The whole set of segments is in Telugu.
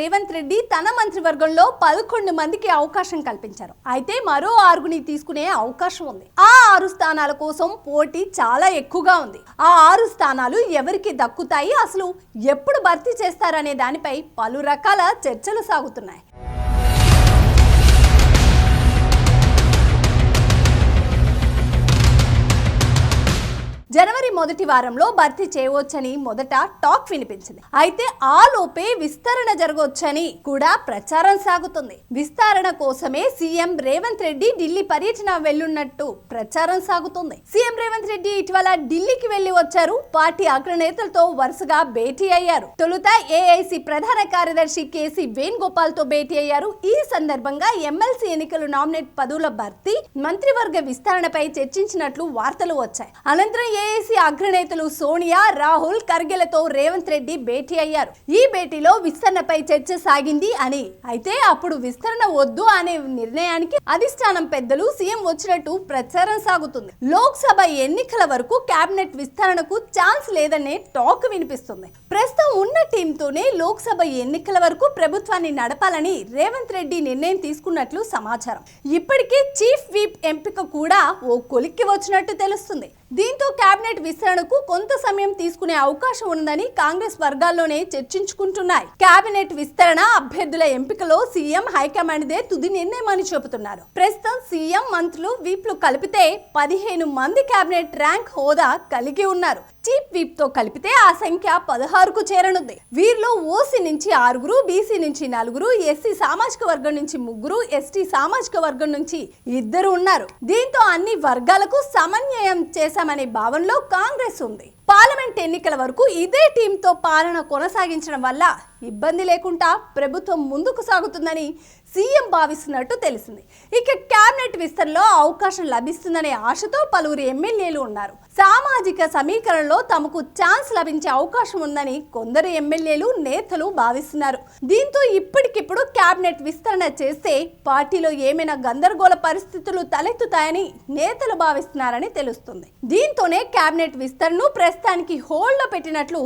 రేవంత్ రెడ్డి తన మంత్రివర్గంలో పదకొండు మందికి అవకాశం కల్పించారు. అయితే మరో ఆరుగుని తీసుకునే అవకాశం ఉంది. ఆ ఆరు స్థానాల కోసం పోటీ చాలా ఎక్కువగా ఉంది. ఆ ఆరు స్థానాలు ఎవరికి దక్కుతాయి? అసలు ఎప్పుడు భర్తీ చేస్తారనే దానిపై పలు రకాల చర్చలు సాగుతున్నాయి. మొదటి వారంలో భర్తీ చేయవచ్చని మొదట టాక్ వినిపించింది. అయితే ఆ లోపే విస్తరణ జరగవచ్చని కూడా ప్రచారం సాగుతుంది. విస్తరణ కోసమే సీఎం రేవంత్ రెడ్డి ఢిల్లీ పర్యటన వెళ్ళున్నట్టు ప్రచారం సాగుతుంది. సీఎం రేవంత్ రెడ్డి ఇటీవల ఢిల్లీకి వెళ్ళి వచ్చారు. పార్టీ అగ్రనేతలతో వరుసగా భేటీ అయ్యారు. తొలుత ఏఐసి ప్రధాన కార్యదర్శి కేసీ వేణుగోపాల్తో భేటీ అయ్యారు. ఈ సందర్భంగా ఎమ్మెల్సీ ఎన్నికలు నామినేట్ పదవుల భర్తీ మంత్రివర్గ విస్తరణపై చర్చించినట్లు వార్తలు వచ్చాయి. అనంతరం ఏఐసి అగ్రనేతలు సోనియా రాహుల్ ఖర్గేలతో రేవంత్ రెడ్డి భేటీ అయ్యారు. ఈ భేటీలో విస్తరణపై చర్చ సాగింది అని. అయితే అప్పుడు విస్తరణ వద్దు అనే నిర్ణయానికి అధిష్టానం పెద్దలు సీఎం వచ్చినట్టు ప్రచారం సాగుతుంది. లోక్సభ ఎన్నికల వరకు కేబినెట్ విస్తరణకు ఛాన్స్ లేదనే టాక్ వినిపిస్తుంది. ప్రస్తుతం ఉన్న టీంతోనే లోక్సభ ఎన్నికల వరకు ప్రభుత్వాన్ని నడపాలని రేవంత్ రెడ్డి నిర్ణయం తీసుకున్నట్లు సమాచారం. ఇప్పటికే చీఫ్ వీప్ ఎంపిక కూడా ఓ కొలిక్కి వచ్చినట్టు తెలుస్తుంది. దీంతో కేబినెట్ విస్తరణకు కొంత సమయం తీసుకునే అవకాశం ఉందని కాంగ్రెస్ వర్గాల్లోనే చర్చించుకుంటున్నాయి. కేబినెట్ విస్తరణ అభ్యర్థుల ఎంపికలో సీఎం హైకమాండ్దే తుది నిర్ణయమని చెబుతున్నారు. ప్రస్తుతం సీఎం మంత్రులు వీప్లు కలిపితే పదిహేను మంది కేబినెట్ ర్యాంక్ హోదా కలిగి ఉన్నారు. చీఫ్ విప్తో కలిపితే ఆ సంఖ్య పదహారుకు చేరనుంది. వీరిలో ఓసీ నుంచి ఆరుగురు బీసీ నుంచి నలుగురు ఎస్సీ సామాజిక వర్గం నుంచి ముగ్గురు ఎస్టీ సామాజిక వర్గం నుంచి ఇద్దరు ఉన్నారు. దీంతో అన్ని వర్గాలకు సమన్వయం చేశారు చేస్తామనే భావనలో కాంగ్రెస్ ఉంది. పార్లమెంట్ ఎన్నికల వరకు ఇదే టీంతో పాలన కొనసాగించడం వల్ల ఇబ్బంది లేకుండా ప్రభుత్వం ముందుకు సాగుతుందని సీఎం భావిస్తున్నట్టు తెలిసింది. ఇక కేబినెట్ విస్తరణలో అవకాశం లభిస్తుందనే ఆశతో పలువురు ఎమ్మెల్యేలు ఉన్నారు. సామాజిక సమీకరణలో తమకు ఛాన్స్ లభించే అవకాశం ఉందని కొందరు ఎమ్మెల్యేలు నేతలు భావిస్తున్నారు. దీంతో ఇప్పటికిప్పుడు కేబినెట్ విస్తరణ చేస్తే పార్టీలో ఏమైనా గందరగోళ పరిస్థితులు తలెత్తుతాయని నేతలు భావిస్తున్నారని తెలుస్తుంది. దీంతోనే కేబినెట్ విస్తరణను ప్రస్తుతానికి హోల్డ్లో పెట్టినట్లు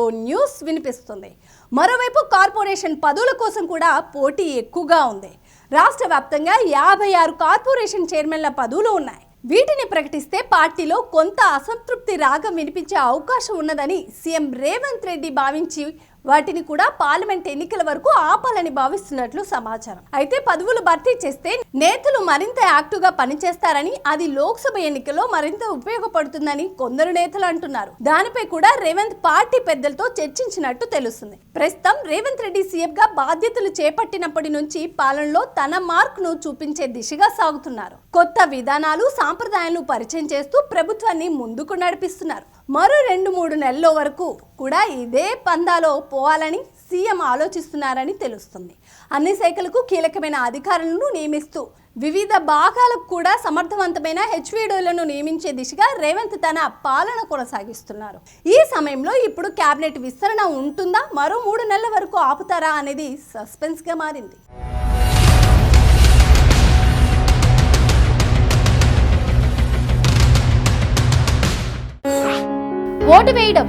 ఓ న్యూస్ వినిపిస్తుంది. మరోవైపు కార్పొరేషన్ పదవుల కోసం కూడా పోటీ ఎక్కువగా ఉంది. రాష్ట్ర వ్యాప్తంగా యాభై ఆరు కార్పొరేషన్ చైర్మన్ల పదవులు ఉన్నాయి. వీటిని ప్రకటిస్తే పార్టీలో కొంత అసంతృప్తి రాగం వినిపించే అవకాశం ఉన్నదని సీఎం రేవంత్ రెడ్డి భావించి వాటిని కూడా పార్లమెంట్ ఎన్నికల వరకు ఆపాలని భావిస్తున్నట్లు సమాచారం. అయితే పదవులు భర్తీ చేస్తే నేతలు మరింత యాక్టివ్గా పనిచేస్తారని అది లోక్సభ ఎన్నికల్లో మరింత ఉపయోగపడుతుందని కొందరు నేతలు అంటున్నారు. దానిపై కూడా రేవంత్ పార్టీ పెద్దలతో చర్చించినట్టు తెలుస్తుంది. ప్రస్తుతం రేవంత్ రెడ్డి సీఎం గా బాధ్యతలు చేపట్టినప్పటి నుంచి పాలనలో తన మార్క్ను చూపించే దిశగా సాగుతున్నారు. కొత్త విధానాలు సాంప్రదాయాలను పరిచయం చేస్తూ ప్రభుత్వాన్ని ముందుకు నడిపిస్తున్నారు. మరో రెండు మూడు నెలల వరకు కూడా ఇదే పందాలో పోవాలని సీఎం ఆలోచిస్తున్నారని తెలుస్తుంది. అన్ని శాఖలకు కీలకమైన అధికారులను నియమిస్తూ వివిధ భాగాలకు కూడా సమర్థవంతమైన హెచ్వీడోలను నియమించే దిశగా రేవంత్ తన పాలన కొనసాగిస్తున్నారు. ఈ సమయంలో ఇప్పుడు కేబినెట్ విస్తరణ ఉంటుందా? మరో మూడు నెలల వరకు ఆపుతారా అనేది సస్పెన్స్గా మారింది. ఓటు వేయడం